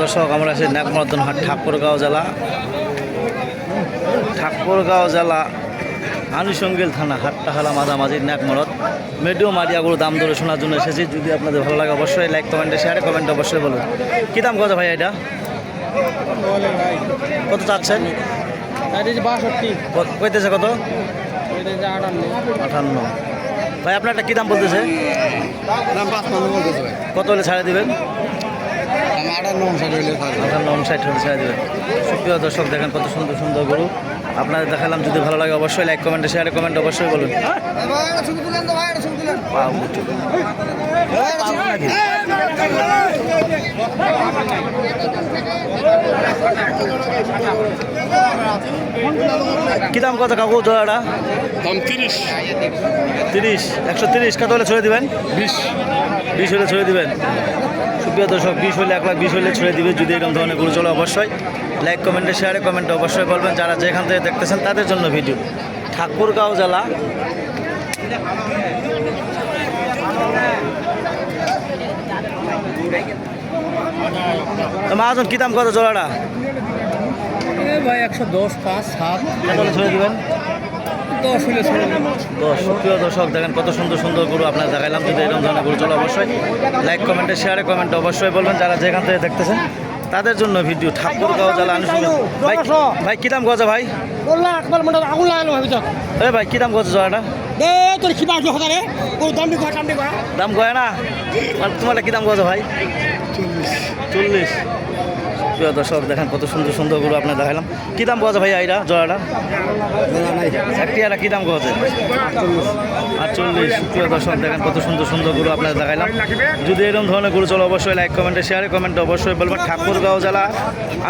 দর্শক আমরা আছি নাগমর্দন হাট ঠাকুরগাঁও জেলা। ঠাকুরগাঁও জেলা আনুষঙ্গিল থানা হাটটা হলা মাঝামাঝি নাকমরদ মেডিও মারিয়াগুলো দাম দরে শোনার জন্য এসেছি। যদি আপনাদের ভালো লাগে অবশ্যই লাইক কমেন্টে শেয়ারে কমেন্টে অবশ্যই বলুন। কী দাম কত ভাই এটা? কত চাচ্ছেন? কইতেছে কত? আটান্ন। আটান্ন ভাই আপনার একটা কী দাম বলতেছে? কত হলে ছাড়ে দিবেন? আটান্ন অনুসারে হইলে থাকবে আটান্ন ষাট হলে ছেড়ে দেবেন সুপ্রিয় দর্শক দেখেন কত সুন্দর সুন্দর গরু। আপনাদের দেখালাম যদি ভালো লাগে অবশ্যই লাইক কমেন্ট শেয়ার কমেন্ট অবশ্যই বলুন? কি দাম কত কাকু জোড়াটা? দাম তিরিশ। তিরিশ? একশো তিরিশ। কত হলে ছেড়ে দিবেন? বিশ। বিশ হলে ছেড়ে দিবেন। সুপ্রিয় দর্শক বিশ হলে এক লাখ বিশ হলে ছেড়ে দিবে যদি এরকম ধরনের গরু চলে অবশ্যই লাইক কমেন্টে শেয়ারে কমেন্টে অবশ্যই বলবেন। যারা যেখান থেকে দেখতেছেন তাদের জন্য ভিডিও ঠাকুরগাঁও জেলা মাহাজন কি দাম কত জোড়াটা? ভাই একশো দশ পাঁচ সাত। কত ছেড়ে দিবেন? দশ দশ। দর্শক দেখেন কত সুন্দর সুন্দর গরু আপনার দেখাইলাম। যদি এরকম ধরনের গরু চলে অবশ্যই লাইক কমেন্টে শেয়ারে কমেন্টে অবশ্যই বলবেন। যারা যেখান থেকে দেখতেছেন তাদের জন্য ভিডিও ঠাকুরগাঁও জেলা আনুষ্ঠানিক ভাই ভাই কী দাম গজা ভাই? আগুন ভাই কী দাম গজা জয়াটা দে তোর কি বাজু হতারে ও দাম দি দাম দি দাম কয় না? আর তোমার কি দাম গজা ভাই? চল্লিশ। প্রিয় দর্শক, দেখেন কত সুন্দর সুন্দর গরু আপনার দেখালাম। কী দাম গজা ভাই আইরা জয়াটা একটি আর কী দাম গজে আর চল্লিশ প্রিয় দর্শক, দেখেন কত সুন্দর সুন্দর গরু আপনার দেখাইলাম। যদি এরকম ধরনের গরু চলো, অবশ্যই লাইক কমেন্টে শেয়ারে কমেন্টে অবশ্যই বলবেন। ঠাকুরগাঁও জেলা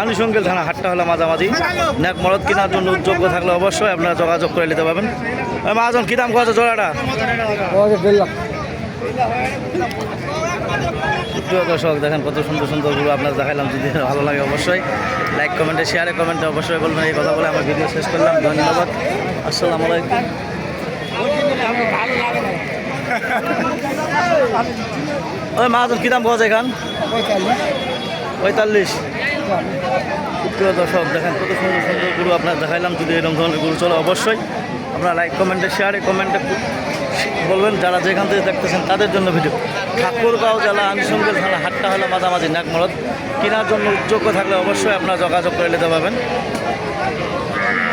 আনুষঙ্গিল থানা, হাটটা হলো মাঝামাঝি। নেক মরদ কেনার জন্য যোগ্য থাকলে অবশ্যই আপনারা যোগাযোগ করে নিতে পারবেন। মহাজন, কী দাম গজে জোড়াটা? দেড় লাখ প্রিয় দর্শক, দেখেন কত সুন্দর সুন্দর গরু আপনার দেখাইলাম। যদি ভালো লাগে অবশ্যই লাইক কমেন্টে শেয়ারে কমেন্টে অবশ্যই বলবেন। এই কথা বলে আমার ভিডিও শেষ করলাম। ধন্যবাদ। আসসালামু আলাইকুম। ওই মাহাজন, কী দাম পাওয়া যায় এখান? পঁয়তাল্লিশ। প্রিয় দর্শক, দেখেন কত সুন্দর সুন্দর গুরু আপনার দেখাইলাম। যদি এরকম ধরনের গরু চলে, অবশ্যই আপনার লাইক কমেন্টে শেয়ারে কমেন্টে বলবেন, যারা যেখান থেকে দেখতেছেন তাদের জন্য ভিডিও। ঠাকুরগাঁও জেলা আনুষঙ্গিক থানা, হাটটা হলো মাঝামাঝি নাকমরদ কেনার জন্য যোগ্য থাকলে অবশ্যই আপনারা যোগাযোগ করে নিতে পারবেন।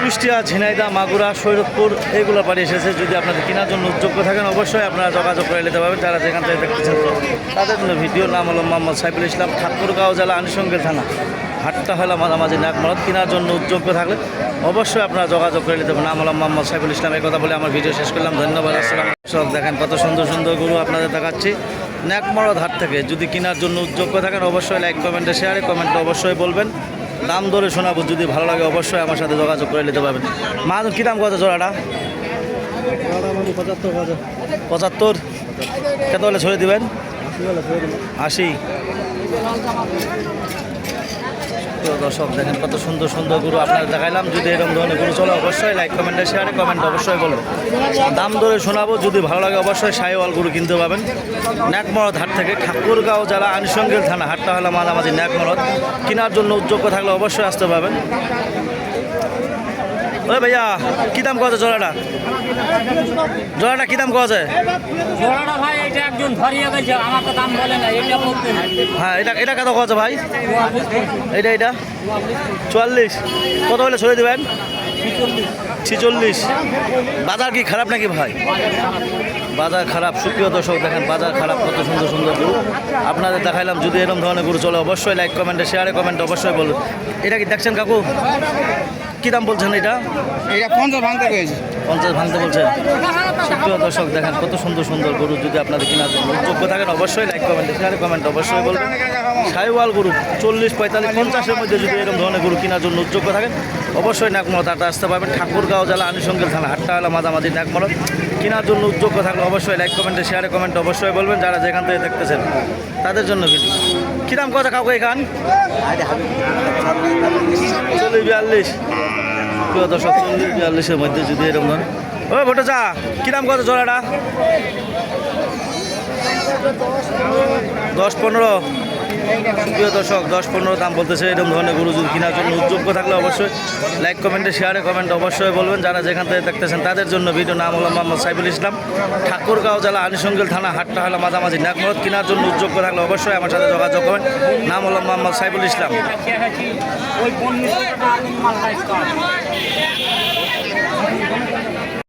কুষ্টিয়া, ঝিনাইদা, মাগুরা, সৈরতপুর এইগুলো বাড়ি এসেছে। যদি আপনাদের কেনার জন্য যোগ্য থাকেন, অবশ্যই আপনারা যোগাযোগ করে নিতে পারবেন। যারা যেখান থেকে দেখতেছেন তাদের জন্য ভিডিও, নাম হলো মোহাম্মদ সাইফুল ইসলাম, ঠাকুরগাঁও জেলা আনুষঙ্গিক থানা। হাটটা হলো মাঝামাঝি নাকমরদ কেনার জন্য যোগ্য থাকলে অবশ্যই আপনারা যোগাযোগ করে নিতে পারেন। হলো মোহাম্মদ সাইফুল ইসলাম, এই কথা বলে আমার ভিডিও শেষ করলাম। ধন্যবাদ, আসসালাম সব দেখেন কত সুন্দর সুন্দর গরু আপনাদের দেখাচ্ছি। ন্যাকমরদ হাট থেকে যদি কেনার জন্য যোগ্য থাকেন, অবশ্যই লাইক কমেন্টে শেয়ারে কমেন্টে অবশ্যই বলবেন। দাম ধরে শোনাবো, যদি ভালো লাগে অবশ্যই আমার সাথে যোগাযোগ করে নিতে পারবেন। মা, কী দাম কত জোড়াটা? পঁচাত্তর। কত হলে ছড়ে দিবেন? আশি। তো দর্শক, দেখেন কত সুন্দর সুন্দর গুরু আপনারা দেখাইলাম। যদি এরকম ধরনের গুরু চলে, অবশ্যই লাইক কমেন্টে শেয়ারে কমেন্ট অবশ্যই বলব দাম ধরে শোনাবো, যদি ভালো লাগে অবশ্যই সাইওয়াল গুরু কিনতে পাবেন। ন্যাকমরদ হাট থেকে ঠাকুরগাঁও জেলা আনুষঙ্গিক থানা, হাটটা হলো মাঝামাঝি ন্যাকমরদ। কেনার জন্য উদ্যোগ থাকলে অবশ্যই আসতে পারবেন। ওই ভাইয়া কী দাম কত জোড়াটা? জোড়াটা কী দাম কত যায় জোড়াটা ভাই এটা একজন ধরিয়ে গেছে আমাকে দাম বলে না এটা বলতে হ্যাঁ এটা এটা কত কত ভাই? এটা এটা চুয়াল্লিশ। কত হলে ছড়িয়ে দেবেন? ছিচল্লিশ। বাজার কি খারাপ নাকি ভাই? বাজার খারাপ সুপ্রিয় দর্শক দেখেন বাজার খারাপ কত সুন্দর সুন্দর গরু। আপনাদের দেখাইলাম যদি এরকম ধরনের গরু চলে অবশ্যই লাইক কমেন্টে শেয়ারে কমেন্টে অবশ্যই বলুন। এটা কি দেখছেন কাকু? কী দাম বলছেন এটা? এটা পঞ্চাশ ভাঙতে পেয়েছে। পঞ্চাশ ভাঙতে বলছেন। সুপ্রিয় দর্শক দেখেন কত সুন্দর সুন্দর গরু যদি আপনাদের কেনার জন্য যোগ্য থাকেন অবশ্যই লাইক কমেন্ট শেয়ার কমেন্ট অবশ্যই বলবেন। সাইওয়াল গরু চল্লিশ পঁয়তাল্লিশ পঞ্চাশের মধ্যে যদি এরকম ধরনের গরু কেনার জন্য উদ্যোগ্য থাকেন অবশ্যই নাকমরত হাটে আসতে পারবেন। ঠাকুরগাঁও জেলা আনুষঙ্গিক থানা হাটটা হলো মাঝামাঝি নাকমরত কেনার জন্য যোগ্য থাকলে অবশ্যই লাইক কমেন্টে শেয়ারে কমেন্ট অবশ্যই বলবেন যারা যেখান থেকে দেখতেছেন। তাদের জন্য কিন্তু কী দাম কথা কাউকে এখান? চল্লিশ বিয়াল্লিশ। প্রিয় বিয়াল্লিশের মধ্যে যদি এরকম ও, ভোটো চা কী দাম কত জোড়াটা? দশ পনেরো। প্রিয় দর্শক, দশ পনেরো দাম বলতেছে, এরকম ধরনের গরু কেনার জন্য উদ্যোগ্য থাকলে অবশ্যই লাইক কমেন্টে শেয়ারে কমেন্ট অবশ্যই বলবেন। যারা যেখান থেকে দেখতেছেন, তাদের জন্য ভিডিও নাম হলো মোহাম্মদ সাইফুল ইসলাম। ঠাকুরগাঁও জেলা আনিসঙ্গেল থানা, হাটটা হলো মাঝামাঝি। নাকমরত কেনার জন্য উদ্যোগ্য থাকলে অবশ্যই আমার সাথে যোগাযোগ করেন নাম হলো মোহাম্মদ সাইফুল ইসলাম।